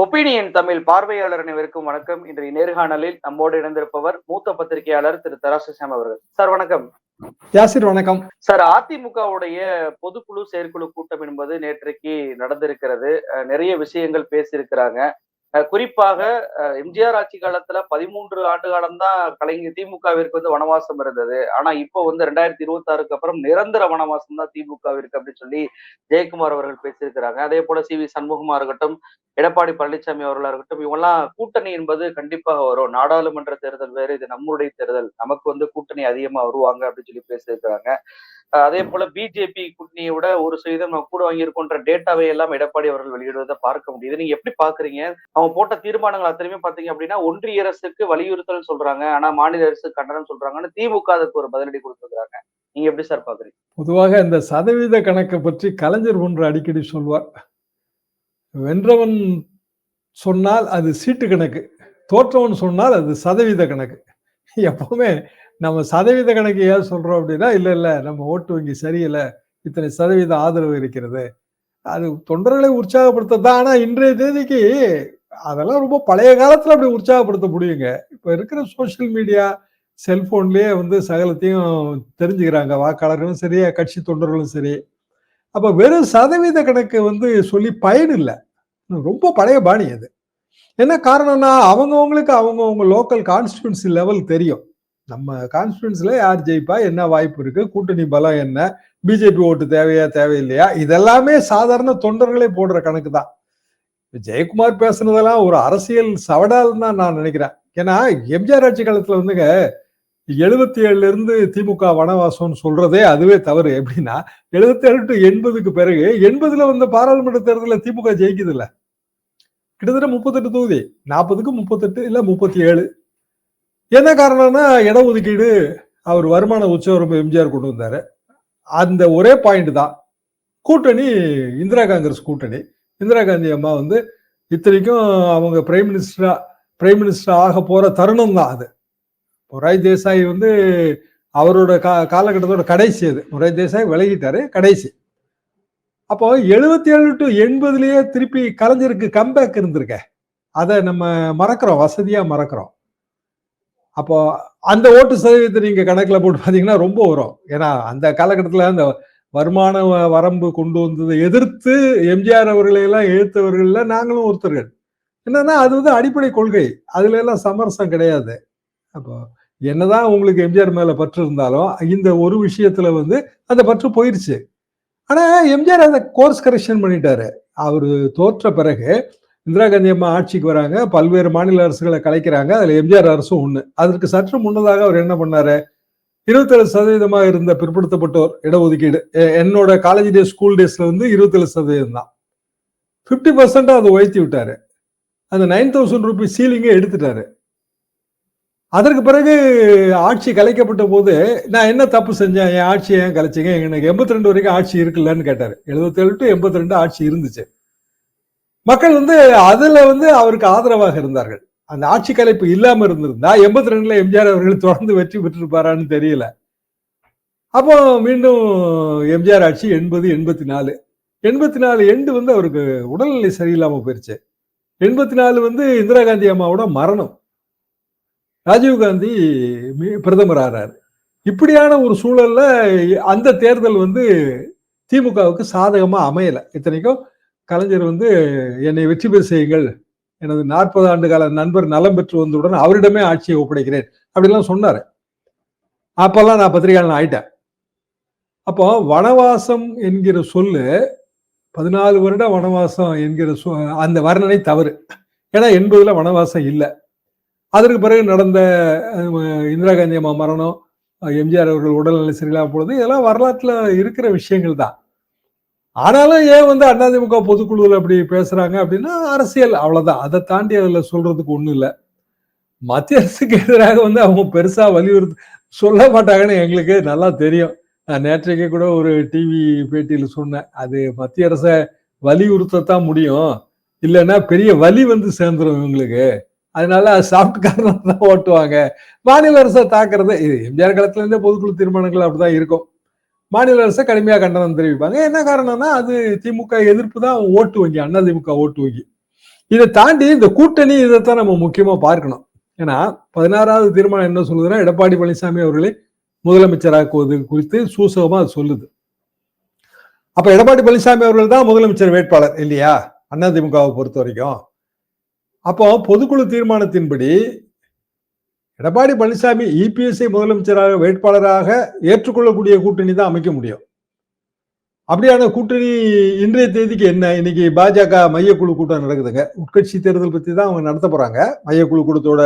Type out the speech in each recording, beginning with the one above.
Opinion Tamil பார்வையாளர் அனைவருக்கும் வணக்கம். இன்றைய நேர்காணலில் நம்மோடு இணைந்திருப்பவர் மூத்த பத்திரிகையாளர் திரு தராசு சாம் அவர்கள். சார் வணக்கம். யாசிர் வணக்கம். சார் அதிமுகவுடைய பொதுக்குழு செயற்குழு கூட்டம் என்பது நேற்றைக்கு நடந்திருக்கிறது. நிறைய விஷயங்கள் பேசியிருக்கிறாங்க. குறிப்பாக எம்ஜிஆர் ஆட்சி காலத்துல பதிமூன்று ஆண்டு காலம் தான் கலைஞர் திமுகவிற்கு வந்து வனவாசம் இருந்தது. ஆனா இப்போ வந்து ரெண்டாயிரத்தி இருபத்தி ஆறுக்கு அப்புறம் நிரந்தர வனவாசம் தான் திமுகவிற்கு அப்படின்னு சொல்லி ஜெயக்குமார் அவர்கள் பேசியிருக்கிறாங்க. அதே போல சி வி சண்முகமா இருக்கட்டும் எடப்பாடி பழனிசாமி அவர்களா இருக்கட்டும் இவங்கெல்லாம் கூட்டணி என்பது கண்டிப்பாக வரும். நாடாளுமன்ற தேர்தல் வேறு இது நம்முடைய தேர்தல். நமக்கு வந்து கூட்டணி அதிகமா வருவாங்க அப்படின்னு சொல்லி பேசியிருக்கிறாங்க. அதே போல பிஜேபி கூட்டணியோட விட ஒரு சதவீதம் நம்ம கூட வாங்கியிருக்கோன்ற டேட்டாவை எல்லாம் எடப்பாடி அவர்கள் வெளியிடுவதை பார்க்க முடியுது. நீங்க எப்படி பாக்குறீங்க அவங்க போட்ட தீர்மானங்கள் அத்தனையுமே பாத்தீங்க அப்படின்னா ஒன்றிய அரசுக்கு வலியுறுத்தல் சொல்றாங்க. ஆனா மாநில அரசு கண்டனம் சொல்றாங்கன்னு திமுக அதுக்கு ஒரு பதிலடி கொடுத்துருக்காங்க நீங்க எப்படி சார் பாக்குறீங்க பொதுவாக இந்த சதவீத கணக்கை பற்றி கலைஞர் ஒன்று அடிக்கடி சொல்வார். வென்றவன் சொன்னால் அது சீட்டு கணக்கு தோற்றவன் சொன்னால் அது சதவீத கணக்கு. எப்பவுமே நம்ம சதவீத கணக்கு ஏன் சொல்றோம் அப்படின்னா இல்லை இல்லை நம்ம ஓட்டு வங்கி சரியில்லை. இத்தனை சதவீத ஆதரவு இருக்கிறது. அது தொண்டர்களை உற்சாகப்படுத்த தான். ஆனா இன்றைய தேதிக்கு அதெல்லாம் ரொம்ப பழைய காலத்துல அப்படி உற்சாகப்படுத்த முடியுங்க. இப்ப இருக்கிற சோசியல் மீடியா செல்போன்லயே வந்து சகலத்தையும் தெரிஞ்சுக்கிறாங்க. வாக்காளர்களும் சரி கட்சி தொண்டர்களும் சரி. அப்ப வெறும் சதவீத கணக்கு வந்து சொல்லி பயன் இல்லை ரொம்ப பழைய பாணி அது. என்ன காரணம்னா அவங்கவுங்களுக்கு அவங்கவுங்க லோக்கல் கான்ஸ்டியூன்சி லெவல் தெரியும். நம்ம கான்ஸ்டியூன்சில யார் ஜெயிப்பா? என்ன வாய்ப்பு இருக்கு? கூட்டணி பலம் என்ன? பிஜேபி ஓட்டு தேவையா தேவையில்லையா? இதெல்லாமே சாதாரண தொண்டர்களே போடுற கணக்கு தான். ஜெயக்குமார் பேசுனதெல்லாம் ஒரு அரசியல் சவடால் தான் நான் நினைக்கிறேன். ஏன்னா எம்ஜிஆர் ஆட்சி காலத்துல வந்துங்க எழுபத்தி ஏழுல இருந்து திமுக வனவாசம்னு சொல்றதே அதுவே தவறு. எப்படின்னா எழுபத்தி ஏழு டு எண்பதுக்கு பிறகு எண்பதுல வந்த பாராளுமன்ற தேர்தலில் திமுக ஜெயிக்குது இல்ல கிட்டத்தட்ட முப்பத்தெட்டு தொகுதி. நாற்பதுக்கு முப்பத்தெட்டு இல்ல முப்பத்தி ஏழு என்ன காரணம்னா இடஒதுக்கீடு அவர் வருமான உச்சவரம்பு எம்ஜிஆர் கொண்டு வந்தார். அந்த ஒரே பாயிண்ட் தான். கூட்டணி இந்திரா காங்கிரஸ் கூட்டணி. இந்திரா காந்தி அம்மா வந்து இத்தனைக்கும் அவங்க பிரைம் மினிஸ்டரா பிரைம் மினிஸ்டர் ஆக போற தருணம் தான் அது. மொராய் தேசாய் வந்து அவரோட கா காலகட்டத்தோட கடைசி அது. மொராய் தேசாய் விலகிட்டாரு கடைசி. அப்போ எழுபத்தி ஏழு டு எண்பதுலயே திருப்பி கலைஞருக்கு கம்பேக் இருந்திருக்க. அதை நம்ம மறக்கிறோம் வசதியா மறக்கிறோம். அப்போ அந்த ஓட்டு சதவீதத்தை நீங்க கணக்கில் போட்டு பார்த்தீங்கன்னா ரொம்ப வரும். ஏன்னா அந்த காலகட்டத்தில் அந்த வருமான வரம்பு கொண்டு வந்ததை எதிர்த்து எம்ஜிஆர் அவர்களை எல்லாம் நாங்களும் ஒருத்தர்கள். என்னன்னா அது வந்து அடிப்படை கொள்கை. அதுல எல்லாம் சமரசம் கிடையாது. அப்போ என்னதான் உங்களுக்கு எம்ஜிஆர் மேல பற்று இருந்தாலும் இந்த ஒரு விஷயத்துல வந்து அந்த பற்று போயிருச்சு. ஆனா எம்ஜிஆர் அதை கோர்ஸ் கரெக்ஷன் பண்ணிட்டாரு. அவரு தோற்ற பிறகு இந்திரா காந்தி அம்மா ஆட்சிக்கு வராங்க. பல்வேறு மாநில அரசுகளை கலைக்கிறாங்க. அதில் எம்ஜிஆர் அரசும் ஒன்று அதற்கு சற்று முன்னதாக அவர் என்ன பண்ணாரு? இருபத்தேழு சதவீதமாக இருந்த பிற்படுத்தப்பட்டோர் இடஒதுக்கீடு. என்னோட காலேஜ் டே ஸ்கூல் டேஸ்ல வந்து இருபத்தேழு சதவீதம் தான். ஃபிஃப்டி பர்சன்டா அதை உயர்த்தி விட்டாரு. அந்த நைன் தௌசண்ட் ருபீஸ் சீலிங்கே எடுத்துட்டாரு. அதற்கு பிறகு ஆட்சி கலைக்கப்பட்ட போது நான் என்ன தப்பு செஞ்சேன்? என் ஆட்சி ஏன் கலைச்சிங்க? எனக்கு எண்பத்தி ரெண்டு வரைக்கும் ஆட்சி இருக்குல்லன்னு கேட்டார். எழுபத்தேழு டு எண்பத்தி ரெண்டு ஆட்சி இருந்துச்சு. மக்கள் வந்து அதுல வந்து அவருக்கு ஆதரவாக இருந்தார்கள். அந்த ஆட்சி கலைப்பு இல்லாம இருந்திருந்தா எண்பத்தி ரெண்டுல எம்ஜிஆர் அவர்கள் தொடர்ந்து வெற்றி பெற்றிருப்பாரான்னு தெரியல. அப்போ மீண்டும் எம்ஜிஆர் ஆட்சி எண்பது எண்பத்தி நாலு. எண்பத்தி நாலு எண்டு வந்து அவருக்கு உடல்நிலை சரியில்லாம போயிருச்சு. எண்பத்தி நாலு வந்து இந்திரா காந்தி அம்மாவோட மரணம். ராஜீவ்காந்தி பிரதமர் ஆறாரு. இப்படியான ஒரு சூழல்ல அந்த தேர்தல் வந்து திமுகவுக்கு சாதகமா அமையல. இத்தனைக்கும் கலைஞர் வந்து என்னை வெற்றி பெற செய்யுங்கள். எனது நாற்பது ஆண்டு கால நண்பர் நலம் பெற்று வந்தவுடன் அவரிடமே ஆட்சியை ஒப்படைக்கிறேன் அப்படிலாம் சொன்னார். அப்பெல்லாம் நான் பத்திரிகையாளன் ஆயிட்டேன். அப்போ வனவாசம் என்கிற சொல்லு பதினாலு வருட வனவாசம் என்கிற சொ அந்த வர்ணனை தவறு. ஏன்னா எண்பதுல வனவாசம் இல்லை. அதற்கு பிறகு நடந்த இந்திரா காந்தி அம்மா மரணம் எம்ஜிஆர் அவர்கள் உடல்நிலை சரியில்லாம போனது இதெல்லாம் வரலாற்றில் இருக்கிற விஷயங்கள் தான். ஆனாலும் ஏன் வந்து அதிமுக பொதுக்குழுவில் அப்படி பேசுறாங்க அப்படின்னா அரசியல் அவ்வளவுதான். அதை தாண்டி அதில் சொல்றதுக்கு ஒன்றும் இல்லை. மத்திய அரசுக்கு எதிராக வந்து அவங்க பெருசா வலியுறுத்து சொல்ல மாட்டாங்கன்னு எங்களுக்கு நல்லா தெரியும். நான் நேற்றைக்கு கூட ஒரு டிவி பேட்டியில் சொன்னேன். அது மத்திய அரசை வலியுறுத்தத்தான் முடியும். இல்லைன்னா பெரிய வலி வந்து சேர்ந்துரும் இவங்களுக்கு. அதனால சாஃப்ட் காரணம் தான் ஓட்டுவாங்க. மாநில அரசை தாக்குறது இது எம்ஜிஆர் காலத்துல இருந்தே பொதுக்குழு தீர்மானங்கள் அப்படிதான் இருக்கும். மாநில அரசை கடுமையாக கண்டனம் தெரிவிப்பாங்க. என்ன காரணம்னா அது திமுக எதிர்ப்பு தான் ஓட்டு வங்கி அண்ணா திமுக ஓட்டு வங்கி. இதை தாண்டி இந்த கூட்டணி இதைத்தான் நம்ம முக்கியமா பார்க்கணும். ஏன்னா பதினாறாவது தீர்மானம் என்ன சொல்லுதுன்னா எடப்பாடி பழனிசாமி அவர்களை முதலமைச்சராக்குவது குறித்து சூசகமா அது சொல்லுது. அப்ப எடப்பாடி பழனிசாமி அவர்கள் தான் முதலமைச்சர் வேட்பாளர் இல்லையா? அதிமுகவை பொறுத்த வரைக்கும். அப்போ பொதுக்குழு தீர்மானத்தின்படி எடப்பாடி பழனிசாமி இபிஎஸ்ஐ முதலமைச்சராக வேட்பாளராக ஏற்றுக்கொள்ளக்கூடிய கூட்டணி தான் அமைக்க முடியும். அப்படியான கூட்டணி இன்றைய தேதிக்கு என்ன? இன்னைக்கு பாஜக மையக்குழு கூட்டம் நடக்குதுங்க. உட்கட்சி தேர்தல் பத்தி தான் அவங்க நடத்த போறாங்க. மையக்குழு கூட்டத்தோட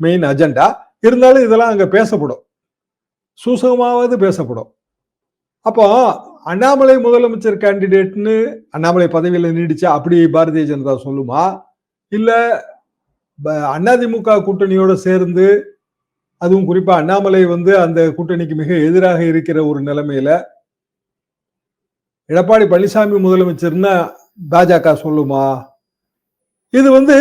மெயின் அஜெண்டா இருந்தாலும் இதெல்லாம் அங்க பேசப்படும். சூசகமாவது பேசப்படும். அப்போ அண்ணாமலை முதலமைச்சர் கேண்டிடேட்னு அண்ணாமலை பதவியில் நீடிச்சா அப்படி பாரதிய ஜனதா சொல்லுமா? இல்லை அதிமுக கூட்டணியோட சேர்ந்து அதுவும் குறிப்பா அண்ணாமலை வந்து அந்த கூட்டணிக்கு மிக எதிராக இருக்கிற ஒரு நிலைமையில எடப்பாடி பழனிசாமி முதலமைச்சர்னா பாஜக சொல்லுமா? இது வந்து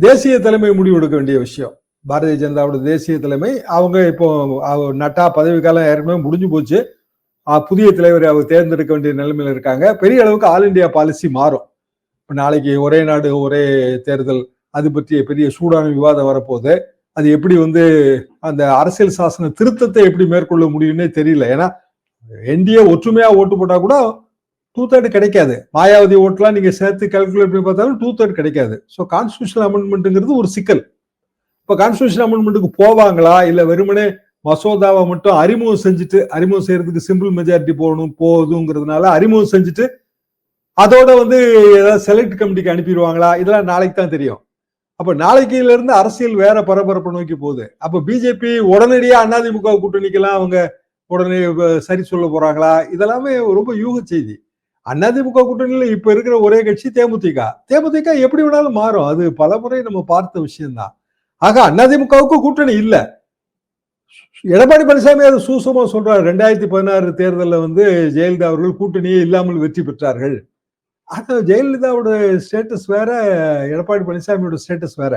தேசிய தலைமை முடிவெடுக்க வேண்டிய விஷயம். பாரதிய ஜனதாவோட தேசிய தலைமை அவங்க இப்போ அவ- நட்டா பதவி காலம் ஏற்கனவே முடிஞ்சு போச்சு. புதிய தலைவரை அவர் தேர்ந்தெடுக்க வேண்டிய நிலைமையில இருக்காங்க. பெரிய அளவுக்கு ஆல் இந்தியா பாலிசி மாறும். இப்போ நாளைக்கு ஒரே நாடு ஒரே தேர்தல் அது பற்றிய பெரிய சூடான விவாதம் வரப்போகுது. அது எப்படி வந்து அந்த அரசியல் சாசன திருத்தத்தை எப்படி மேற்கொள்ள முடியும்னே தெரியல. ஏன்னா என்டிஏ ஒற்றுமையா ஓட்டு போட்டா கூட டூ தேர்ட் கிடைக்காது. மாயாவதி ஓட்டுலாம் நீங்க சேர்த்து கால்குலேட் பண்ணி பார்த்தாலும் டூ தேர்ட் கிடைக்காது. ஸோ கான்ஸ்டியூஷன் அமெண்ட்மெண்ட்டுங்கிறது ஒரு சிக்கல். இப்போ கான்ஸ்டியூஷன் அமெண்ட்மெண்ட்டுக்கு போவாங்களா? இல்ல வெறுமனே மசோதாவை மட்டும் அறிமுகம் செஞ்சுட்டு அறிமுகம் செய்யறதுக்கு சிம்பிள் மெஜாரிட்டி போகணும் போகுதுங்கிறதுனால அறிமுகம் செஞ்சுட்டு அதோட வந்து ஏதாவது செலக்ட் கமிட்டிக்கு அனுப்பிடுவாங்களா? இதெல்லாம் நாளைக்கு தான் தெரியும். அப்ப நாளைக்குல இருந்து அரசியல் வேற பரபரப்பு நோக்கி போகுது. அப்ப பிஜேபி உடனடியா அதிமுக கூட்டணிக்கெல்லாம் அவங்க உடனே சரி சொல்ல போறாங்களா? இதெல்லாமே ரொம்ப யூக செய்தி. அதிமுக கூட்டணியில இப்ப இருக்கிற ஒரே கட்சி தேமுதிக. தேமுதிக எப்படி வேணாலும் மாறும். அது பல முறை நம்ம பார்த்த விஷயம்தான். ஆக அதிமுகவுக்கு கூட்டணி இல்ல. எடப்பாடி பழனிசாமி அது சூசமா சொல்றாரு. ரெண்டாயிரத்தி பதினாறு தேர்தலில் வந்து ஜெயலலிதா அவர்கள் கூட்டணியே இல்லாமல் வெற்றி பெற்றார்கள். அது ஜெயலலிதாவோட ஸ்டேட்டஸ் வேற எடப்பாடி பழனிசாமியோட ஸ்டேட்டஸ் வேற.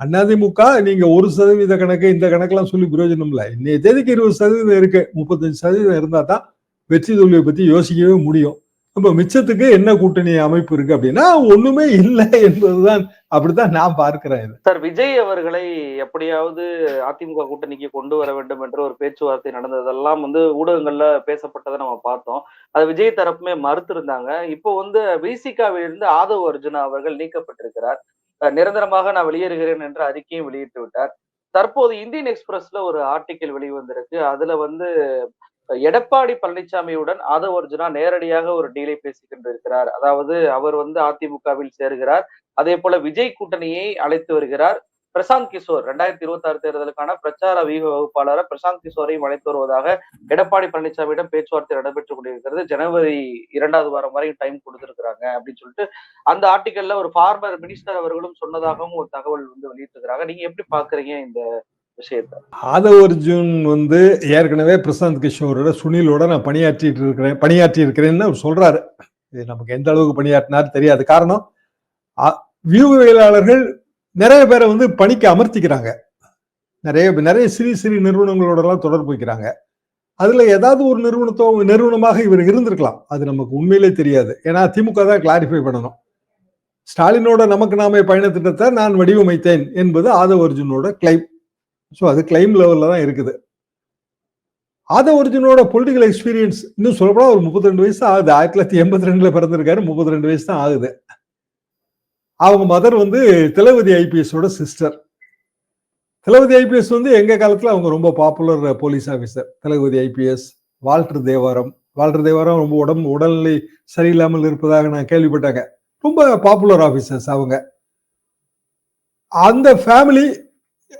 அதிமுக நீங்க ஒரு சதவீத கணக்கு இந்த கணக்கெல்லாம் சொல்லி பிரயோஜனம் இல்லை இன்னைய தேதிக்கு இருபது சதவீதம் இருக்கு. முப்பத்தஞ்சு சதவீதம் இருந்தா தான் வெற்றி தோல்வியை பத்தி யோசிக்கவே முடியும். நம்ம மிச்சத்துக்கு என்ன கூட்டணி அமைப்பு இருக்கு அப்படின்னா ஒண்ணுமே இல்லை என்பதுதான் அப்படித்தான் நான் பார்க்கிறேன் சார் விஜய் அவர்களை எப்படியாவது அதிமுக கூட்டணிக்கு கொண்டு வர வேண்டும் என்ற ஒரு பேச்சுவார்த்தை நடந்ததெல்லாம் வந்து ஊடகங்கள்ல பேசப்பட்டதை நம்ம பார்த்தோம். அது விஜய் தரப்புமே மறுத்திருந்தாங்க. இப்போ வந்து விசிகாவிலிருந்து ஆதவ் அர்ஜுனா அவர்கள் நீக்கப்பட்டிருக்கிறார். நிரந்தரமாக நான் வெளியேறுகிறேன் என்ற அறிக்கையும் வெளியிட்டு விட்டார். தற்போது இந்தியன் எக்ஸ்பிரஸ்ல ஒரு ஆர்டிக்கிள் வெளிவந்திருக்கு. அதுல வந்து எடப்பாடி பழனிசாமியுடன் ஆதவ் அர்ஜுனா நேரடியாக ஒரு டீலை பேசிக்கொண்டிருக்கிறார். அதாவது அவர் வந்து அதிமுகவில் சேருகிறார். அதே போல விஜய் கூட்டணியை அழைத்து வருகிறார். பிரசாந்த் கிஷோர் ரெண்டாயிரத்தி இருபத்தி ஆறு தேர்தலுக்கான பிரச்சார வீக வகுப்பாளராக பிரசாந்த் கிஷோரையும் அழைத்து வருவதாக எடப்பாடி பழனிசாமியிடம் பேச்சுவார்த்தை நடைபெற்றுக் கொண்டிருக்கிறது. ஜனவரி இரண்டாவது வாரம் வரையும் டைம் கொடுத்திருக்கிறாங்க அப்படின்னு சொல்லிட்டு அந்த ஆர்டிக்கல்ல ஒரு ஃபார்மர் மினிஸ்டர் அவர்களும் சொன்னதாகவும் ஒரு தகவல் வந்து வெளியிட்டிருக்கிறாங்க. நீங்க எப்படி பாக்குறீங்க இந்த விஷயத்தை? ஆதவ் அர்ஜுன் வந்து ஏற்கனவே பிரசாந்த் கிஷோரோட சுனிலோட நான் பணியாற்றிட்டு இருக்கிறேன் பணியாற்றி இருக்கிறேன்னு அவர் சொல்றாரு. இது நமக்கு எந்த அளவுக்கு பணியாற்றினார் தெரியாது. காரணம் வியூகவியலாளர்கள் நிறைய பேரை வந்து பணிக்கு அமர்த்திக்கிறாங்க. நிறைய நிறைய சிறு சிறு நிறுவனங்களோடலாம் தொடர்பு வைக்கிறாங்க. அதுல ஏதாவது ஒரு நிறுவனத்தோ நிறுவனமாக இவர் இருந்திருக்கலாம். அது நமக்கு உண்மையிலே தெரியாது. ஏன்னா திமுக தான் கிளாரிஃபை பண்ணணும். ஸ்டாலினோட நமக்கு நாமே பயண திட்டத்தை நான் வடிவமைத்தேன் என்பது ஆதவ அர்ஜுனோட கிளைம் ஸோ அது கிளைம் லெவலில் தான் இருக்குது. ஆதவ அர்ஜுனோட பொலிட்டிக்கல் எக்ஸ்பீரியன்ஸ் இன்னும் சொல்லப்போனால் ஒரு முப்பத்தி ரெண்டு வயசு ஆகுது. ஆயிரத்தி தொள்ளாயிரத்தி எண்பத்தி ரெண்டுல பிறந்திருக்காரு. முப்பத்தி ரெண்டு வயசு தான் ஆகுது. அவங்க மதர் வந்து திலவதி ஐபிஎஸோட சிஸ்டர் திலவதி ஐபிஎஸ் வந்து எங்கள் காலத்தில் அவங்க ரொம்ப popular police officer Thilavathi IPS Walter Devaram. Walter Devaram ரொம்ப உடம்பு உடல்நிலை சரியில்லாமல் இருப்பதாக நான் கேள்விப்பட்டாங்க. ரொம்ப பாப்புலர் ஆஃபீஸர்ஸ் அவங்க. அந்த ஃபேமிலி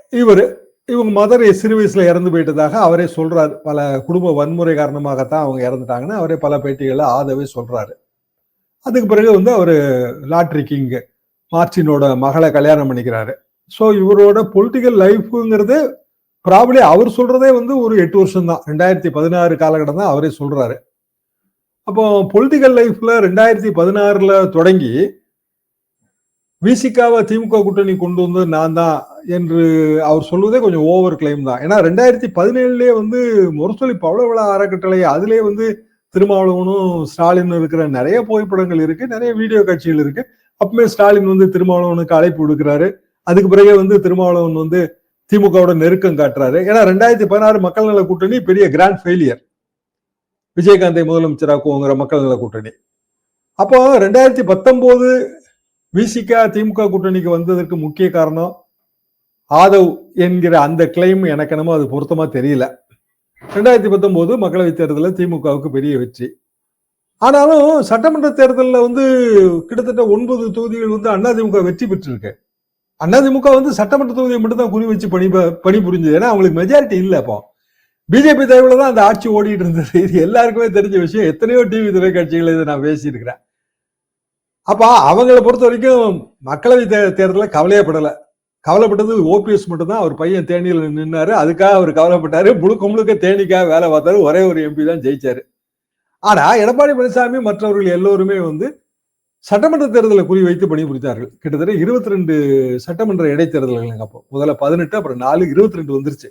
இவர் இவங்க மதர் சிறு வயசுல இறந்து போயிட்டதாக அவரே சொல்றாரு. பல குடும்ப வன்முறை காரணமாகத்தான் அவங்க இறந்துட்டாங்கன்னு அவரே பல பேட்டிகளை ஆதவே சொல்றாரு. அதுக்கு பிறகு வந்து அவர் லாட்ரி கிங்கு. மார்டினோட மகளை கல்யாணம் பண்ணிக்கிறாரு. ஸோ இவரோட பொலிட்டிக்கல் லைஃப்புங்கிறது ப்ராப்ளி அவர் சொல்றதே வந்து ஒரு எட்டு வருஷம் தான் ரெண்டாயிரத்தி பதினாறு காலகட்டம் தான் அவரே சொல்றாரு. அப்போ பொலிட்டிக்கல் லைஃப்ல ரெண்டாயிரத்தி பதினாறுல தொடங்கி விசிகாவை திமுக கூட்டணி கொண்டு வந்து நான் தான் என்று அவர் சொல்வதே கொஞ்சம் ஓவர் கிளைம் தான். ஏன்னா ரெண்டாயிரத்தி பதினேழுலேயே வந்து முரசொலி பவளவள அறக்கட்டளை அதுலேயே வந்து திருமாவளவனும் ஸ்டாலின் இருக்கிற நிறைய புகைப்படங்கள் இருக்கு நிறைய வீடியோ காட்சிகள் இருக்கு. அப்பவுமே ஸ்டாலின் வந்து திருமாவளவனுக்கு அழைப்பு விடுக்கிறாரு. அதுக்கு பிறகு வந்து திருமாவளவன் வந்து திமுகவோட நெருக்கம் காட்டுறாரு. ஏன்னா ரெண்டாயிரத்தி பதினாறு மக்கள் நல கூட்டணி பெரிய கிராண்ட் ஃபெயிலியர் விஜயகாந்தை முதலமைச்சராக்குவோங்கிற மக்கள் நல கூட்டணி. அப்போ ரெண்டாயிரத்தி பத்தொன்பது விசிகா திமுக கூட்டணிக்கு வந்ததற்கு முக்கிய காரணம் ஆதவ் என்கிற அந்த கிளைம் எனக்கு என்னமோ அது பொருத்தமா தெரியல. ரெண்டாயிரத்தி பத்தொன்பது மக்களவைத் தேர்தலில் திமுகவுக்கு பெரிய வெற்றி. ஆனாலும் சட்டமன்ற தேர்தலில் வந்து கிட்டத்தட்ட ஒன்பது தொகுதிகள் வந்து அதிமுக வெற்றி பெற்றிருக்கு. அதிமுக வந்து சட்டமன்ற தொகுதியை மட்டும் தான் குறி வச்சு பணி பணி புரிஞ்சது. ஏன்னா அவங்களுக்கு மெஜாரிட்டி இல்லை அப்போ. பிஜேபி தலைவில் தான் அந்த ஆட்சி ஓடிட்டு இருந்தது. இது எல்லாருக்குமே தெரிஞ்ச விஷயம். எத்தனையோ டிவி தொலைக்காட்சிகள் இதை நான் பேசியிருக்கிறேன். அப்போ அவங்களை பொறுத்த வரைக்கும் மக்களவை தே- தேர்தல்ல கவலையப்படல. கவலைப்பட்டது ஓபிஎஸ் மட்டும்தான். அவர் பையன் தேனியில் நின்னாரு. அதுக்காக அவர் கவலைப்பட்டாரு. முழுக்க முழுக்க தேனிக்காக வேலை பார்த்தாரு. ஒரே ஒரு எம்பி தான் ஜெயிச்சாரு. ஆனா எடப்பாடி பழனிசாமி மற்றவர்கள் எல்லோருமே வந்து சட்டமன்ற தேர்தலை குறி வைத்து பணிபுரித்தார்கள். கிட்டத்தட்ட இருபத்தி ரெண்டு சட்டமன்ற இடைத்தேர்தல்கள் அப்போ. முதல்ல பதினெட்டு அப்புறம் நாலு இருபத்தி ரெண்டு வந்துருச்சு.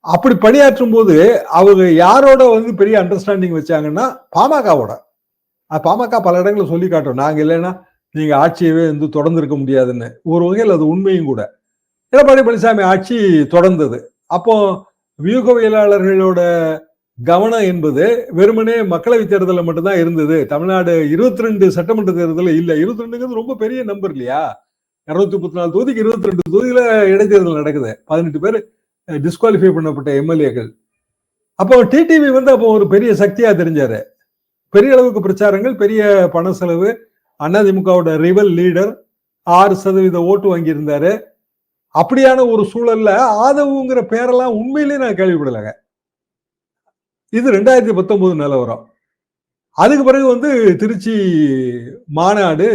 அப்படி பணியாற்றும் போது அவங்க யாரோட வந்து பெரிய அண்டர்ஸ்டாண்டிங் வச்சாங்கன்னா பாமகவோட. பாமக பல இடங்களில் சொல்லி காட்டும் நாங்க இல்லைன்னா நீங்க ஆட்சியவே வந்து தொடர்ந்து இருக்க முடியாதுன்னு. ஒரு வகையில் அது உண்மையும் கூட. எடப்பாடி பழனிசாமி ஆட்சி தொடர்ந்தது. அப்போ வியூகவியலாளர்களோட கவனம் என்பது வெறுமனே மக்களவை தேர்தலில் மட்டும்தான் இருந்தது. தமிழ்நாடு இருபத்தி ரெண்டு சட்டமன்ற தேர்தலில் இல்லை. இருபத்தி ரெண்டுங்கிறது ரொம்ப பெரிய நம்பர் இல்லையா? இருநூத்தி முப்பத்தி நாலு தொகுதிக்கு இருபத்தி ரெண்டு தொகுதியில இடைத்தேர்தல் நடக்குது. பதினெட்டு பேர் டிஸ்குவாலிஃபை பண்ணப்பட்ட எம்எல்ஏக்கள். அப்போ டிடிவி வந்து அப்போ ஒரு பெரிய சக்தியா தெரிஞ்சாரு. பெரிய அளவுக்கு பிரச்சாரங்கள் பெரிய பண செலவு. அதிமுகவோட ரிவல் லீடர் ஆறு சதவீத ஓட்டு வாங்கியிருந்தாரு. அப்படியான ஒரு சூழல்ல ஆதவுங்கிற பேரெல்லாம் உண்மையிலேயே நான் கேள்விப்படலைங்க. இது ரெண்டாயிரத்தி பத்தொன்பது நிலவரம். அதுக்கு பிறகு வந்து திருச்சி மாநாடு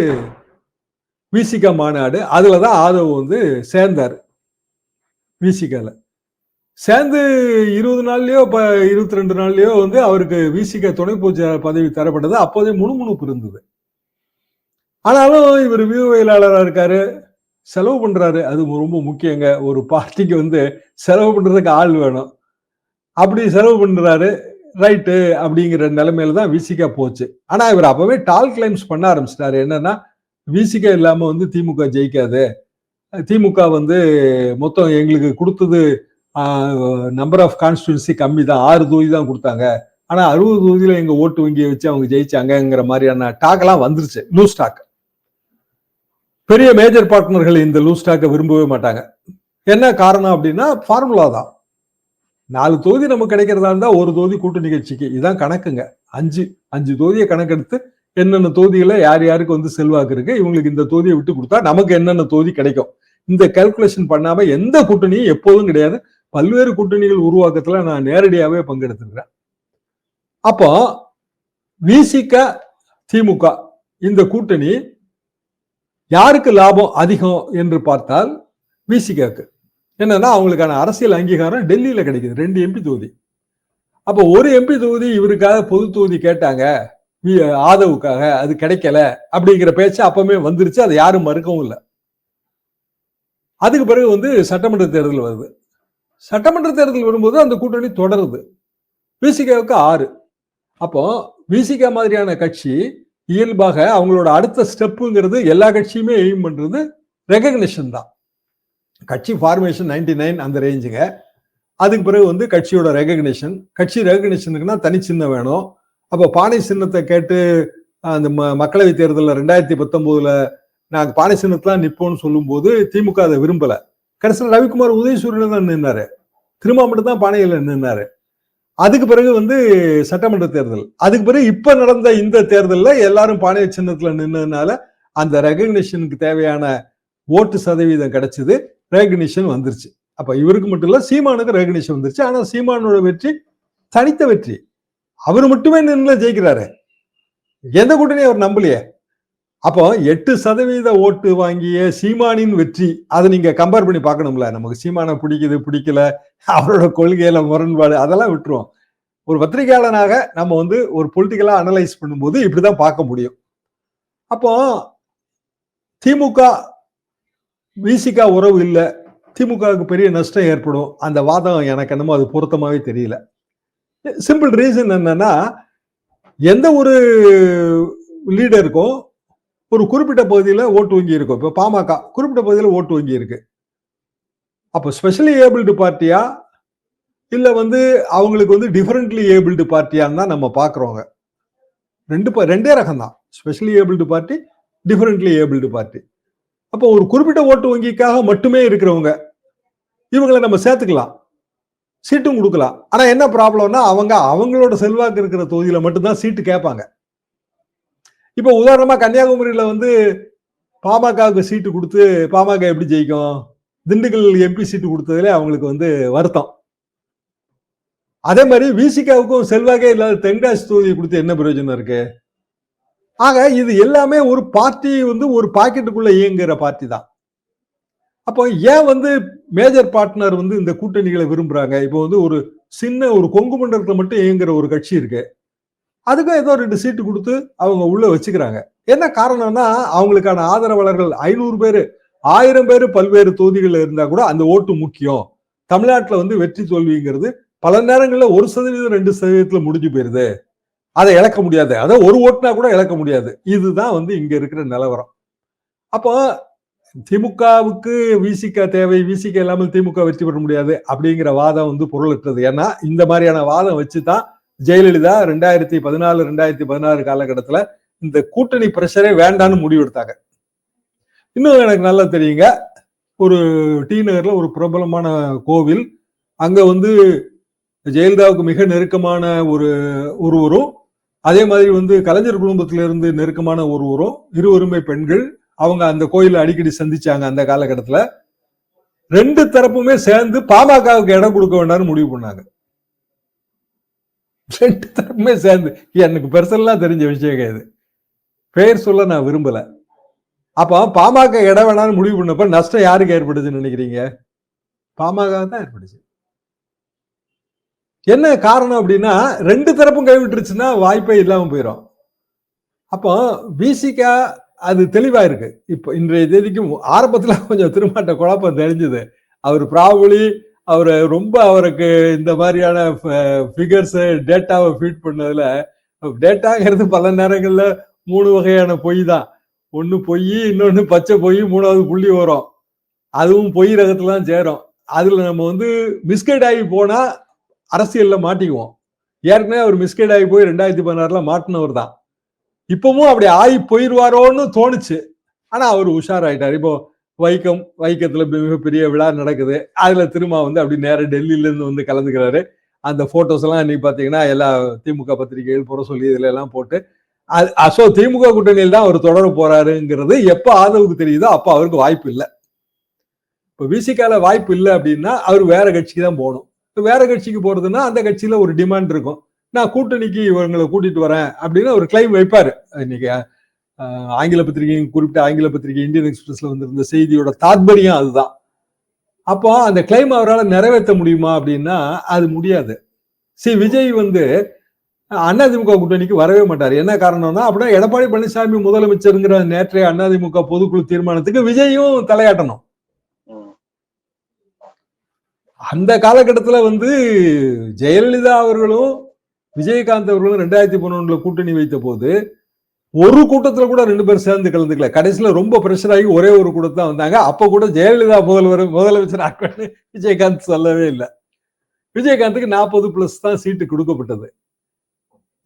விசிகா மாநாடு அதில் தான் ஆதவ் வந்து சேர்ந்தார். விசிகாவில் சேர்ந்து இருபது நாள்லையோ இப்போ இருபத்தி ரெண்டு நாள்லையோ வந்து அவருக்கு விசிக துணை பூஜை பதவி தரப்பட்டது. அப்போதே முணுமுணுப்பு இருந்தது. ஆனாலும் இவர் வியூவையிலாளராக இருக்காரு. செலவு பண்ணுறாரு அது ரொம்ப முக்கியங்க. ஒரு பார்ட்டிக்கு வந்து செலவு பண்ணுறதுக்கு ஆள் வேணும். அப்படி செலவு பண்ணுறாரு ரைட்டு அப்படிங்கிற நிலைமையில தான் விசிகா போச்சு. ஆனா இவர் அப்பவே டால் கிளைம்ஸ் பண்ண ஆரம்பிச்சிட்டாரு. என்னன்னா விசிகா இல்லாம வந்து திமுக ஜெயிக்காது. திமுக வந்து மொத்தம் எங்களுக்கு கொடுத்தது நம்பர் ஆஃப் கான்ஸ்டியூன்சி கம்மி தான். ஆறு தொகுதி தான் கொடுத்தாங்க. ஆனா அறுபது தொகுதியில எங்க ஓட்டு வங்கியை வச்சு அவங்க ஜெயிச்சாங்கங்கிற மாதிரியான டாக் எல்லாம் வந்துருச்சு. லூஸ் டாக் பெரிய மேஜர் பார்ட்னர்கள் இந்த லூஸ் டாக்கை விரும்பவே மாட்டாங்க. என்ன காரணம் அப்படின்னா ஃபார்முலா தான். நாலு தொகுதி நமக்கு கிடைக்கிறதா இருந்தால் ஒரு தொகுதி கூட்டு நிகழ்ச்சிக்கு. இதுதான் கணக்குங்க. அஞ்சு அஞ்சு தொகுதியை கணக்கெடுத்து என்னென்ன தொகுதிகளை யார் யாருக்கு வந்து செல்வாக்கு இருக்கு இவங்களுக்கு இந்த தொகுதியை விட்டு கொடுத்தா நமக்கு என்னென்ன தொகுதி கிடைக்கும். இந்த கால்குலேஷன் பண்ணாம எந்த கூட்டணியும் எப்போதும் கிடையாது. பல்வேறு கூட்டணிகள் உருவாக்கத்துல நான் நேரடியாகவே பங்கெடுத்துக்கிறேன் அப்போ விசிக திமுக இந்த கூட்டணி யாருக்கு லாபம் அதிகம் என்று பார்த்தால் விசிகாக்கு என்னன்னா அவங்களுக்கான அரசியல் அங்கீகாரம் டெல்லியில கிடைக்குது. ரெண்டு எம்பி தொகுதி. அப்போ ஒரு எம்பி தொகுதி இவருக்காக பொது தொகுதி கேட்டாங்க. வி- ஆதவுக்காக அது கிடைக்கல அப்படிங்கிற பேச்சு அப்பவுமே வந்துருச்சு. அதை யாரும் மறுக்கவும் இல்லை. அதுக்கு பிறகு வந்து சட்டமன்ற தேர்தல் வருது. சட்டமன்ற தேர்தல் வரும்போது அந்த கூட்டணி தொடருது. விசிகாவுக்கு ஆறு. அப்போ விசிகா மாதிரியான கட்சி இயல்பாக அவங்களோட அடுத்த ஸ்டெப்புங்கிறது எல்லா கட்சியுமே எய்ம் பண்றது ரெகக்னிஷன் தான். கட்சி ஃபார்மேஷன் நைன்டி நைன் அந்த ரேஞ்சுங்க அதுக்கு பிறகு வந்து கட்சியோட ரெகக்னிஷன் கட்சி ரெகக்னிஷனுக்குன்னா தனி சின்னம் வேணும். அப்போ பானை சின்னத்தை கேட்டு அந்த ம- மக்களவை தேர்தலில் ரெண்டாயிரத்தி பத்தொம்போதில் நாங்கள் பானை சின்னத்தெலாம் நிற்போம்னு சொல்லும்போது திமுக அதை விரும்பலை. கடைசியில் ரவிக்குமார் உதயசூரியன் தான் நின்னார். திரும்ப மட்டும் தான் பானையில் நின்னார். அதுக்கு பிறகு வந்து சட்டமன்ற தேர்தல். அதுக்கு பிறகு இப்போ நடந்த இந்த தேர்தலில் எல்லாரும் பானை சின்னத்தில் நின்னதுனால அந்த ரெகக்னிஷனுக்கு தேவையான ஓட்டு சதவீதம் கிடைச்சது. ரெகக்னிஷன் வந்துருச்சு. அப்போ இவருக்கு மட்டும் இல்லை சீமானுக்கு ரெகக்னிஷன் வந்துருச்சு. ஆனால் சீமானோட வெற்றி தனித்த வெற்றி. அவர் மட்டுமே நின்று ஜெயிக்கிறாரு. எந்த கூட்டணியும் அவர் நம்பலையே. அப்போ எட்டு சதவீத ஓட்டு வாங்கிய சீமானின் வெற்றி அதை நீங்க கம்பேர் பண்ணி பார்க்கணும்ல. நமக்கு சீமானை பிடிக்குது பிடிக்கல. அவரோட கொள்கையில முரண்பாடு அதெல்லாம் விட்டுருவோம். ஒரு பத்திரிகையாளனாக நம்ம வந்து ஒரு பொலிட்டிக்கலா அனலைஸ் பண்ணும்போது இப்படிதான் பார்க்க முடியும். அப்போ திமுக விசிகா உறவு இல்லை. திமுகவுக்கு பெரிய நஷ்டம் ஏற்படும். அந்த வாதம் எனக்கு என்னமோ அது பொருத்தமாகவே தெரியல. சிம்பிள் ரீசன் என்னன்னா எந்த ஒரு லீடருக்கும் ஒரு குறிப்பிட்ட பகுதியில் ஓட்டு வங்கி இருக்கும். இப்போ பாமக குறிப்பிட்ட பகுதியில் ஓட்டு வங்கி இருக்கு. அப்போ ஸ்பெஷலி ஏபிள்டு பார்ட்டியா இல்லை வந்து அவங்களுக்கு வந்து டிஃபரெண்ட்லி ஏபிள்டு பார்ட்டியான்னு தான் நம்ம பார்க்குறோங்க ரெண்டு ரெண்டே ரகம் தான் specially abled party differently abled party அப்போ ஒரு குறிப்பிட்ட ஓட்டு வங்கிக்காக மட்டுமே இருக்கிறவங்க இவங்களை நம்ம சேர்த்துக்கலாம் சீட்டும் கொடுக்கலாம். ஆனா என்ன ப்ராப்ளம்னா அவங்க அவங்களோட செல்வாக்கு இருக்கிற தொகுதியில மட்டும்தான் சீட்டு கேட்பாங்க. இப்போ உதாரணமா கன்னியாகுமரியில வந்து பாமகவுக்கு சீட்டு கொடுத்து பாமக எப்படி ஜெயிக்கும்? திண்டுக்கல் எம்பி சீட்டு கொடுத்ததுல அவங்களுக்கு வந்து வருத்தம். அதே மாதிரி விசிகாவுக்கும் செல்வாக்கே இல்லாத தென்காசி தொகுதி கொடுத்து என்ன பிரயோஜனம் இருக்கு? ஆக இது எல்லாமே ஒரு பார்ட்டி வந்து ஒரு பாக்கெட்டுக்குள்ள இயங்குகிற பார்ட்டி தான். அப்போ ஏன் வந்து மேஜர் பார்ட்னர் வந்து இந்த கூட்டணிகளை விரும்புறாங்க? இப்போ வந்து ஒரு சின்ன ஒரு கொங்கு மண்டலத்தில் மட்டும் இயங்குற ஒரு கட்சி இருக்கு. அதுக்கும் ஏதோ ரெண்டு சீட்டு கொடுத்து அவங்க உள்ள வச்சுக்கிறாங்க. என்ன காரணம்னா அவங்களுக்கான ஆதரவாளர்கள் ஐநூறு பேர் ஆயிரம் பேர் பல்வேறு தொகுதிகளில் இருந்தா கூட அந்த ஓட்டு முக்கியம். தமிழ்நாட்டில் வந்து வெற்றி தோல்விங்கிறது பல நேரங்களில் ஒரு சதவீதம் ரெண்டு சதவீதத்தில் முடிஞ்சு போயிருது. அதை இழக்க முடியாது. அதை ஒரு ஓட்டுனா கூட இழக்க முடியாது. இதுதான் வந்து இங்க இருக்கிற நிலவரம். அப்போ திமுகவுக்கு விசிக தேவை விசிக இல்லாமல் திமுக வெற்றி பெற முடியாது அப்படிங்கிற வாதம் வந்து பொருளற்றது. ஏன்னா இந்த மாதிரியான வாதம் வச்சுதான் ஜெயலலிதா ரெண்டாயிரத்தி பதினாலு ரெண்டாயிரத்தி பதினாறு காலகட்டத்தில் இந்த கூட்டணி பிரஷரே வேண்டான்னு முடிவெடுத்தாங்க இன்னும் எனக்கு நல்லா தெரியுங்க. ஒரு டி நகர்ல ஒரு பிரபலமான கோவில் அங்க வந்து ஜெயலலிதாவுக்கு மிக நெருக்கமான ஒரு ஒருவரும் அதே மாதிரி வந்து கலைஞர் குடும்பத்திலிருந்து நெருக்கமான ஒருவரும் இருவருமே பெண்கள் அவங்க அந்த கோயில அடிக்கடி சந்திச்சாங்க அந்த காலகட்டத்தில். ரெண்டு தரப்புமே சேர்ந்து பாமகவுக்கு இடம் கொடுக்க வேண்டாம்னு முடிவு பண்ணாங்க. ரெண்டு தரப்புமே சேர்ந்து. எனக்கு பெருசெல்லாம் தெரிஞ்ச விஷயம் இது. பெயர் சொல்ல நான் விரும்பல. அப்போ பாமக இடம் வேணாம்னு முடிவு பண்ணப்ப நஷ்டம் யாருக்கு ஏற்படுதுன்னு நினைக்கிறீங்க? பாமக தான் ஏற்பட்டுச்சு என்ன காரணம் அப்படின்னா ரெண்டு தரப்பும் கைவிட்டுருச்சுன்னா வாய்ப்பே இல்லாமல் போயிடும் அப்போ பிசிகா அது தெளிவாக இருக்கு இப்போ இன்றைய தேதிக்கு ஆரம்பத்தில் கொஞ்சம் திருமாட்ட குழப்பம் தெரிஞ்சுது. அவர் ப்ராபலி அவர் ரொம்ப அவருக்கு இந்த மாதிரியான ஃபிகர்ஸு டேட்டாவை ஃபீட் பண்ணதில் டேட்டாங்கிறது பல நேரங்களில் மூணு வகையான பொய் தான். ஒன்று பொய் இன்னொன்று பச்சை பொய் மூணாவது புள்ளி வரும் அதுவும் பொய் ரகத்துல தான் சேரும். அதில் நம்ம வந்து மிஸ்கைட் ஆகி போனால் அரசியலில் மாட்டிக்குவோம். ஏற்கனவே அவர் மிஸ்கைட் ஆகி போய் ரெண்டாயிரத்தி பதினாறுல மாட்டினவர் தான் இப்பவும் அப்படி ஆகி போயிடுவாரோன்னு தோணுச்சு. ஆனா அவர் உஷாராயிட்டார். இப்போ வைக்கம் வைக்கத்துல மிகப்பெரிய விழா நடக்குது. அதுல திரும்ப வந்து அப்படி நேராக டெல்லியில இருந்து வந்து கலந்துக்கிறாரு. அந்த போட்டோஸ் எல்லாம் இன்னைக்கு பாத்தீங்கன்னா எல்லா திமுக பத்திரிகைகள் புற சொல்லி இதுல எல்லாம் போட்டு அது அசோ திமுக கூட்டணியில் தான் அவர் தொடர போறாருங்கிறது எப்ப ஆதவுக்கு தெரியுதோ அப்ப அவருக்கு வாய்ப்பு இல்லை. இப்போ விசிகால வாய்ப்பு இல்லை அப்படின்னா அவர் வேற கட்சிக்கு தான் போகணும். வேற கட்சிக்கு போறதுன்னா அந்த கட்சியில ஒரு டிமாண்ட் இருக்கும். நான் கூட்டணிக்கு இவங்களை கூட்டிட்டு வரேன் அப்படின்னு ஒரு கிளைம் வைப்பாரு. இன்னைக்கு ஆங்கில பத்திரிகையும் குறிப்பிட்ட ஆங்கில பத்திரிகை இந்தியன் எக்ஸ்பிரஸ்ல வந்திருந்த செய்தியோட தாத்பரியம் அதுதான். அப்போ அந்த கிளைம் அவரால் நிறைவேற்ற முடியுமா அப்படின்னா அது முடியாது. சி விஜய் வந்து அதிமுக கூட்டணிக்கு வரவே மாட்டார். என்ன காரணம்னா அப்படின்னா எடப்பாடி பழனிசாமி முதலமைச்சருங்கிற நேற்றைய அதிமுக பொதுக்குழு தீர்மானத்துக்கு விஜயும் தலையாட்டணும். அந்த காலகட்டத்தில் வந்து ஜெயலலிதா அவர்களும் விஜயகாந்த் அவர்களும் ரெண்டாயிரத்தி பதினொன்றுல கூட்டணி வைத்த போது ஒரு கூட்டத்தில் கூட ரெண்டு பேரும் சேர்ந்து கலந்துக்கல. கடைசியில் ரொம்ப பிரஷர் ஆகி ஒரே ஒரு கூட்டத்தை தான் வந்தாங்க. அப்போ கூட ஜெயலலிதா முதல்வர் முதலமைச்சர் ஆக்கணும்னு விஜயகாந்த் சொல்லவே இல்லை. விஜயகாந்துக்கு நாற்பது பிளஸ் தான் சீட்டு கொடுக்கப்பட்டது.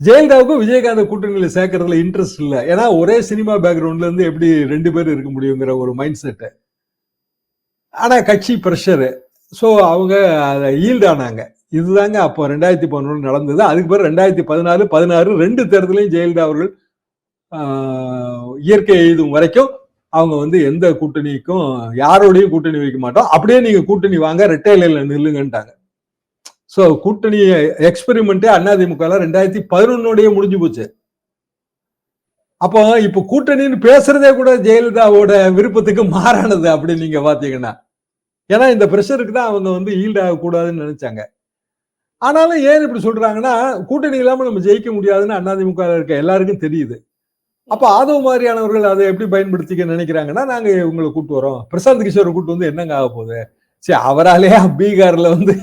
ஜெயலலிதாவுக்கும் விஜயகாந்த் கூட்டணியில் சேர்க்கறதுல இன்ட்ரெஸ்ட் இல்லை. ஏன்னா ஒரே சினிமா பேக்ரவுண்ட்ல இருந்து எப்படி ரெண்டு பேரும் இருக்க முடியுங்கிற ஒரு மைண்ட் செட்டு ஆனால் கட்சி ப்ரெஷரு ஸோ அவங்க அதை ஈல்ட் ஆனாங்க இதுதாங்க அப்போ ரெண்டாயிரத்தி பதினொன்று நடந்தது. அதுக்கு பிறகு ரெண்டாயிரத்தி பதினாலு பதினாறு ரெண்டு தேர்தலையும் ஜெயலலிதா அவர்கள் இயற்கை எழுதும் வரைக்கும் அவங்க வந்து எந்த கூட்டணிக்கும் யாரோடையும் கூட்டணி வைக்க மாட்டோம். அப்படியே நீங்க கூட்டணி வாங்க ரெட்டையில நில்லுங்கன்ட்டாங்க. ஸோ கூட்டணி எக்ஸ்பெரிமெண்ட்டே அதிமுக ரெண்டாயிரத்தி பதினொன்னோடய முடிஞ்சு போச்சு. அப்போ இப்போ கூட்டணின்னு பேசுறதே கூட ஜெயலலிதாவோட விருப்பத்துக்கு மாறானது அப்படின்னு நீங்க பாத்தீங்கன்னா. ஏன்னா இந்த ப்ரெஷருக்கு தான் அவங்க வந்து ஈல்ட் ஆகக்கூடாதுன்னு நினைச்சாங்க. ஆனாலும் ஏன் இப்படி சொல்றாங்கன்னா கூட்டணி இல்லாம நம்ம ஜெயிக்க முடியாதுன்னு அதிமுக இருக்க எல்லாருக்கும் தெரியுது. அப்ப ஆதவ மாதிரியானவர்கள் அதை எப்படி பயன்படுத்திக்க நினைக்கிறாங்கன்னா நாங்க உங்களை கூட்டு வரோம். பிரசாந்த் கிஷோரை கூட்டு வந்து என்னங்க ஆக போகுது? சரி அவராலேயே பீகார்ல வந்து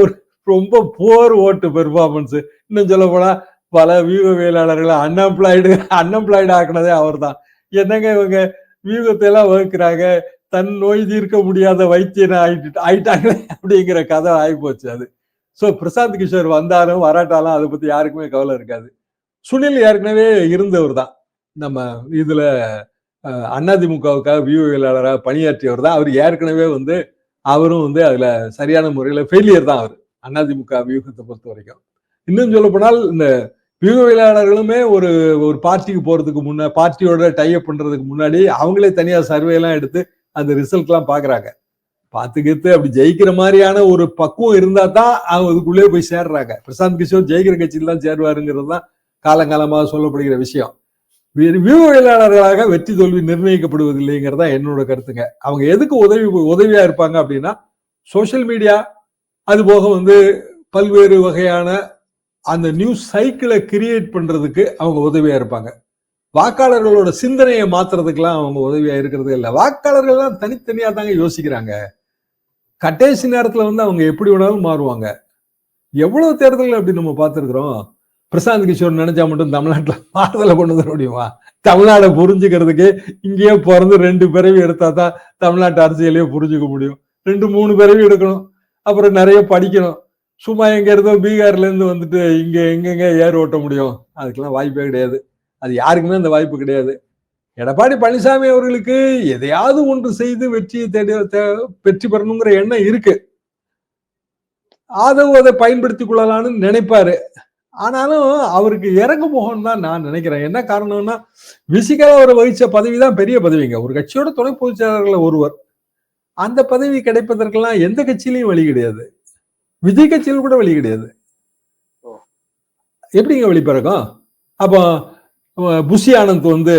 ஒரு ரொம்ப போர் ஓட்டு பெர்ஃபார்மன்ஸ் இன்னும் சொல்ல போனா பல வியூகவியலாளர்களை அன்எம்ப்ளாய்டு அன்எம்ப்ளாய்டு ஆக்குனதே அவர் தான் என்னங்க இவங்க வியூகத்தை எல்லாம் வகுக்கிறாங்க? தன் நோய் தீர்க்க முடியாத வைத்தியனை ஆயிட்டு ஆயிட்டாங்களே அப்படிங்கிற கதை ஆகிப்போச்சு அது. ஸோ பிரசாந்த் கிஷோர் வந்தாலும் வராட்டாலும் அதை பற்றி யாருக்குமே கவலை இருக்காது. சுனில் ஏற்கனவே இருந்தவர் தான். நம்ம இதில் அதிமுகவுக்காக வியூவியலாளராக பணியாற்றியவர் தான் அவர் ஏற்கனவே வந்து அவரும் வந்து அதில் சரியான முறையில் ஃபெயிலியர் தான் அவர். அதிமுக வியூகத்தை பொறுத்த வரைக்கும். இன்னும் சொல்ல போனால் இந்த வியூகவியலாளர்களுமே ஒரு ஒரு பார்ட்டிக்கு போகிறதுக்கு முன்னே பார்ட்டியோட டைப் பண்ணுறதுக்கு முன்னாடி அவங்களே தனியாக சர்வே எல்லாம் எடுத்து அந்த ரிசல்ட்லாம் பார்க்குறாங்க பார்த்துக்கிட்டு அப்படி ஜெயிக்கிற மாதிரியான ஒரு பக்குவம் இருந்தால் தான் அவங்க அதுக்குள்ளே போய் சேர்றாங்க. பிரசாந்த் கிஷோர் ஜெயிக்கிற கட்சியில் தான் சேருவாருங்கிறது தான் காலங்காலமாக சொல்லப்படுகிற விஷயம். வியூகவியலாளர்களாக வெற்றி தோல்வி நிர்ணயிக்கப்படுவதில்லைங்கிறதா என்னோட கருத்துங்க. அவங்க எதுக்கு உதவி உதவியாக இருப்பாங்க அப்படின்னா சோஷியல் மீடியா அது போக வந்து பல்வேறு வகையான அந்த நியூஸ் சைக்கிளை கிரியேட் பண்ணுறதுக்கு அவங்க உதவியாக இருப்பாங்க. வாக்காளர்களோட சிந்தனையை மாத்துறதுக்கெல்லாம் அவங்க உதவியா இருக்கிறது இல்லை. வாக்காளர்கள்லாம் தனித்தனியா தாங்க யோசிக்கிறாங்க. கடைசி நேரத்துல வந்து அவங்க எப்படி வேணாலும் மாறுவாங்க. எவ்வளவு தேர்தல்கள் அப்படி நம்ம பார்த்துருக்குறோம்? பிரசாந்த் கிஷோர் நினைச்சா மட்டும் தமிழ்நாட்டில் மாறுதலை கொண்டு வர முடியுமா? தமிழ்நாடை புரிஞ்சுக்கிறதுக்கு இங்கேயே பிறந்து ரெண்டு பிறவி எடுத்தா தான் தமிழ்நாட்டு அரசியலையே புரிஞ்சுக்க முடியும். ரெண்டு மூணு பிறவி எடுக்கணும். அப்புறம் நிறைய படிக்கணும். சும்மா எங்க இருந்தோ பீகார்ல இருந்து வந்துட்டு இங்க எங்கெங்க ஏர் ஓட்ட முடியும்? அதுக்கெல்லாம் வாய்ப்பே கிடையாது. அது யாருக்குமே அந்த வாய்ப்பு கிடையாது. எடப்பாடி பழனிசாமி அவர்களுக்கு எதையாவது ஒன்று செய்து வெற்றியை தேடி வெற்றி பெறணுங்கிற எண்ணம் இருக்கு. ஆதவு அதை பயன்படுத்திக் கொள்ளலாம்னு நினைப்பாரு. ஆனாலும் அவருக்கு இறங்கு முகம் தான் நான் நினைக்கிறேன். என்ன காரணம்னா விசிகலா அவர் வகிச்ச பதவி தான் பெரிய பதவிங்க. ஒரு கட்சியோட துணை பொதுச் ஒருவர். அந்த பதவி கிடைப்பதற்கெல்லாம் எந்த கட்சியிலையும் வழி கிடையாது. விஜய் கட்சியில் கூட வழி கிடையாது. எப்படிங்க வழி பிறக்கும்? அப்போ புஷி ஆனந்த் வந்து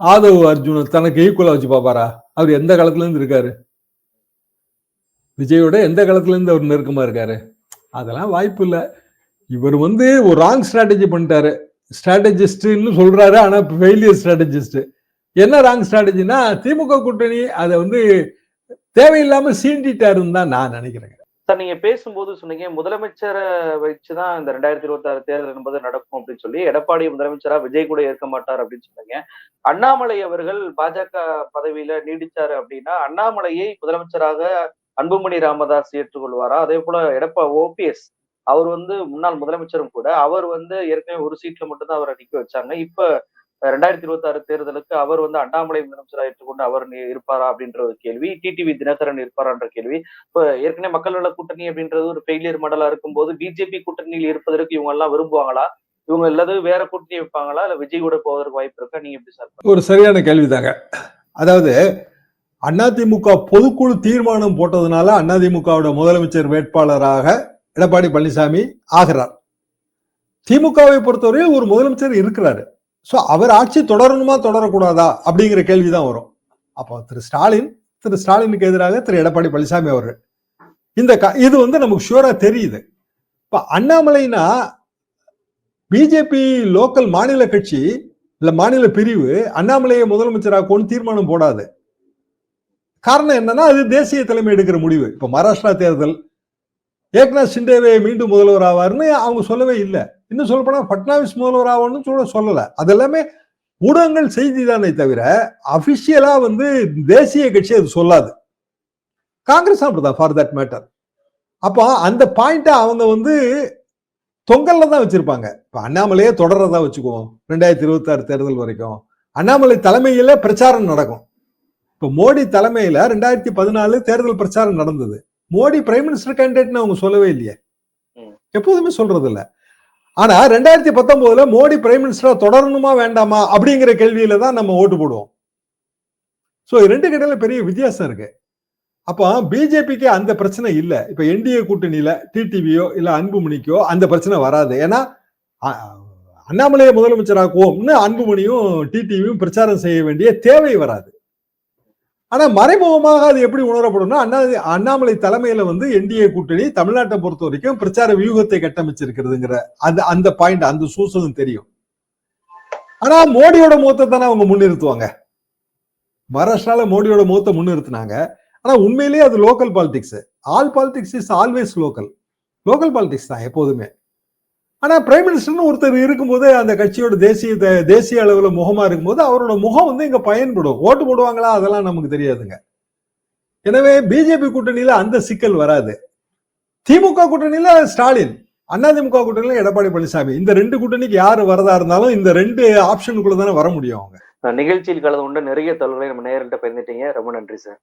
ஆதவ் அர்ஜுன தனக்கு ஈக்குவலா வச்சு பாப்பாரா அவர் எந்த காலத்துல இருந்து இருக்காரு? விஜயோட எந்த காலத்துல இருந்து அவர் நெருக்கமா இருக்காரு? அதெல்லாம் வாய்ப்பு இல்லை. இவர் வந்து ஒரு ராங் ஸ்ட்ராட்டஜி பண்ணிட்டாரு. ஸ்ட்ராட்டஜிஸ்ட்னு சொல்றாரு ஆனா ஃபெயிலியர் ஸ்ட்ராட்டஜிஸ்ட் என்ன ராங் ஸ்ட்ராட்டஜினா திமுக கூட்டணி அதை வந்து தேவையில்லாம சீண்டிட்டாருன்னு தான் நான் நினைக்கிறேன் சார் நீங்க பேசும்போது சொன்னீங்க முதலமைச்சரை வச்சுதான் இந்த ரெண்டாயிரத்தி இருபத்தி ஆறு தேர்தல் என்பது நடக்கும் அப்படின்னு சொல்லி எடப்பாடி முதலமைச்சரா விஜய் கூட இருக்க மாட்டார் அப்படின்னு சொன்னீங்க. அண்ணாமலை அவர்கள் பாஜக பதவியில நீடிச்சாரு அப்படின்னா அண்ணாமலையை முதலமைச்சராக அன்புமணி ராமதாஸ் ஏற்றுக்கொள்வாரா? அதே போல எடப்பா ஓபிஎஸ் அவர் வந்து முன்னாள் முதலமைச்சரும் கூட அவர் வந்து ஏற்கனவே ஒரு சீட்ல மட்டும்தான் அவரை நிக்க வச்சாங்க. இப்ப ரெண்டாயிரத்தி இருபத்தி ஆறு தேர்தலுக்கு அவர் வந்து அண்ணாமலை முதலமைச்சராக ஏற்றுக்கொண்டு அவர் இருப்பாரா அப்படின்ற ஒரு கேள்வி டிடிவி தினகரன் இருப்பாரான்ற கேள்வி. இப்போ ஏற்கனவே மக்கள் நல கூட்டணி அப்படின்றது ஒரு ஃபெயிலியர் மாடலா இருக்கும்போது பிஜேபி கூட்டணியில் இருப்பதற்கு இவங்க எல்லாம் விரும்புவாங்களா? இவங்க இல்லாத வேற கூட்டணி வைப்பாங்களா? இல்ல விஜய் கூட போவதற்கு வாய்ப்பு இருக்கா? நீங்க எப்படி சார் ஒரு சரியான கேள்விதாங்க. அதாவது அதிமுக பொதுக்குழு தீர்மானம் போட்டதுனால அதிமுகவோட முதலமைச்சர் வேட்பாளராக எடப்பாடி பழனிசாமி ஆகிறார். திமுகவை பொறுத்தவரையில் ஒரு முதலமைச்சர் இருக்கிறாரு. ஸோ அவர் ஆட்சி தொடரணுமா தொடரக்கூடாதா? அப்படிங்கிற கேள்விதான் வரும். அப்போ திரு ஸ்டாலின் திரு ஸ்டாலினுக்கு எதிராக திரு எடப்பாடி பழனிசாமி அவர்கள். இந்த க- இது வந்து நமக்கு ஷூரா தெரியுது. இப்போ அண்ணாமலைனா பிஜேபி லோக்கல் மாநில கட்சி இல்லை மாநில பிரிவு அண்ணாமலையை முதலமைச்சராக்கும்னு தீர்மானம் போடாது. காரணம் என்னன்னா அது தேசிய தலைமை எடுக்கிற முடிவு. இப்போ மகாராஷ்டிரா தேர்தல் ஏக்நாத் சிண்டேவே மீண்டும் முதல்வர் ஆவார்னு அவங்க சொல்லவே இல்லை. இன்னும் சொல்ல போனா பட்னாவிஸ் முதல்வர் ஆவார்னு சொல்ல சொல்லலை. அது எல்லாமே ஊடகங்கள் செய்தி தானே தவிர அபிஷியலா வந்து தேசிய கட்சி அது சொல்லாது. காங்கிரஸ் அப்படிதான் ஃபார் தட் மேட்டர் அப்போ அந்த பாயிண்ட்டை அவங்க வந்து தொங்கல்ல தான் வச்சிருப்பாங்க. இப்போ அண்ணாமலையே தொடர்றதா வச்சுக்குவோம். ரெண்டாயிரத்தி இருபத்தி ஆறு தேர்தல் வரைக்கும். அண்ணாமலை தலைமையில் பிரச்சாரம் நடக்கும். இப்போ மோடி தலைமையில் ரெண்டாயிரத்தி பதினாலு தேர்தல் பிரச்சாரம் நடந்தது. மோடி பிரைம் மினிஸ்டர் கேண்டிடேட்னு அவங்க சொல்லவே இல்லையே. எப்போதுமே சொல்றது இல்ல ஆனா ரெண்டாயிரத்தி பத்தொன்பதுல மோடி பிரைம் மினிஸ்டரா தொடரணுமா வேண்டாமா அப்படிங்கிற கேள்வியில தான் நம்ம ஓட்டு போடுவோம். சோ ரெண்டு கடையில பெரிய வித்தியாசம் இருக்கு. அப்போ பிஜேபிக்கு அந்த பிரச்சனை இல்ல. இப்ப என்டிஏ கூட்டணியில டிடிவியோ இல்ல அன்புமணிக்கோ அந்த பிரச்சனை வராது. ஏன்னா அண்ணாமலையை முதலமைச்சராக்குவோம்னு அன்புமணியும் டிடிவியும் பிரச்சாரம் செய்ய வேண்டிய தேவை வராது. ஆனால் மறைமுகமாக அது எப்படி உணரப்படும்னா அண்ணா அண்ணாமலை தலைமையில வந்து என்டிஏ கூட்டணி தமிழ்நாட்டை பொறுத்த வரைக்கும் பிரச்சார வியூகத்தை கட்டமைச்சிருக்கிறதுங்கிற அந்த அந்த பாயிண்ட் அந்த சூசலும் தெரியும். ஆனா மோடியோட மூத்த தானே அவங்க முன்னிறுத்துவாங்க. மகாராஷ்டிரால மோடியோட முகத்தை முன்னிறுத்தினாங்க. ஆனா உண்மையிலேயே அது local politics all politics is always local local politics தான் எப்போதுமே. ஆனால் பிரைம் மினிஸ்டர்னு ஒருத்தர் இருக்கும்போது அந்த கட்சியோட தேசிய த- தேசிய அளவில் முகமாக இருக்கும்போது அவரோட முகம் வந்து இங்கே பயன்படும். ஓட்டு போடுவாங்களா? அதெல்லாம் நமக்கு தெரியாதுங்க. எனவே பிஜேபி கூட்டணியில் அந்த சிக்கல் வராது. திமுக கூட்டணியில் ஸ்டாலின் அதிமுக கூட்டணியில் எடப்பாடி பழனிசாமி. இந்த ரெண்டு கூட்டணிக்கு யார் வரதா இருந்தாலும் இந்த ரெண்டு ஆப்ஷனுக்குள்ள தானே வர முடியும் அவங்க. நிகழ்ச்சியில் கலந்து கொண்ட நிறைய தகவல்களை நம்ம நேரிட்ட பயந்துட்டீங்க ரொம்ப நன்றி சார்.